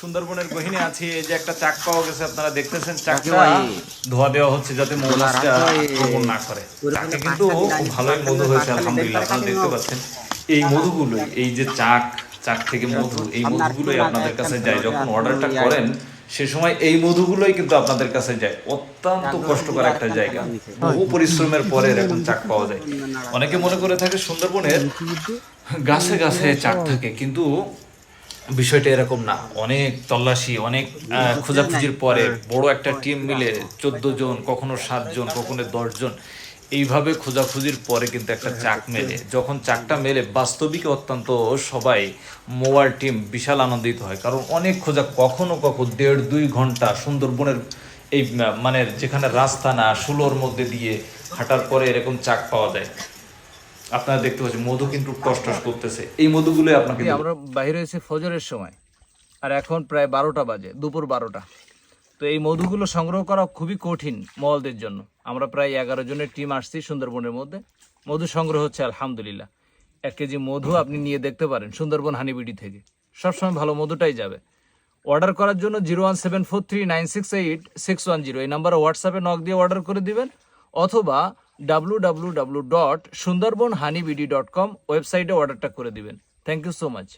সুন্দরবনের গহিনে আছি এই যে একটা চাক পাওয়া গেছে আপনারা দেখতেছেন চাকটা। ধোয়া দেওয়া হচ্ছে যাতে মৌমাছিটা আক্রমণ না করে। চাকে কিন্তু ভালোই মধু হয়েছে আলহামদুলিল্লাহ আপনারা দেখতে পাচ্ছেন। এই মধুগুলোই এই যে চাক চাক থেকে মধু এই মধুগুলোই আপনাদের কাছে যায়। যখন অর্ডারটা করেন সে সময় এই মধুগুলোই কিন্তু আপনাদের কাছে যায়। অত্যন্ত কষ্টকর একটা জায়গা। বহু পরিশ্রমের পরে এরকম চাক পাওয়া যায়। অনেকে মনে করে থাকে সুন্দরবনের গাছে গাছে চাক থাকে কিন্তু বিষয়টা এরকম না। অনেক তল্লাশি অনেক খোঁজাখুঁজির পরে বড় একটা টিম মিলে চোদ্দ জন কখনো সাতজন কখনো দশ জন এইভাবে খোঁজাখুঁজির পরে কিন্তু একটা চাক মেলে। যখন চাকটা মেলে বাস্তবিক অত্যন্ত সবাই মোবাইল টিম বিশাল আনন্দিত হয়। কারণ অনেক খোঁজা কখনো কখনো দেড় দুই ঘণ্টা সুন্দরবনের এই মানে যেখানে রাস্তা না সুলোর মধ্যে দিয়ে হাঁটার পরে এরকম চাক পাওয়া যায়। আপনারা দেখতে পাচ্ছেন মধু কিন্তু টস টস করতেছে। এই মধুগুলো আপনাকে আমরা বাইরে হয়েছে ফজরের সময় আর এখন প্রায় বারোটা বাজে দুপুর বারোটা। তো এই মধুগুলো সংগ্রহ করা খুবই কঠিন মহলদের জন্য। আমরা প্রায় এগারো জনের টিম আসছি সুন্দরবনের মধ্যে। মধু সংগ্রহ হচ্ছে আলহামদুলিল্লাহ। এক কেজি মধু আপনি নিয়ে দেখতে পারেন সুন্দরবন হানিবিডি থেকে। সবসময় ভালো মধুটাই যাবে। অর্ডার করার জন্য zero one seven four three nine six eight six one zero. এই নাম্বারে হোয়াটসঅ্যাপে নক দিয়ে অর্ডার করে দিবেন অথবা W W W dot Sundarban honey BD dot com ওয়েবসাইটে অর্ডারটা করে দিবেন। Thank you so much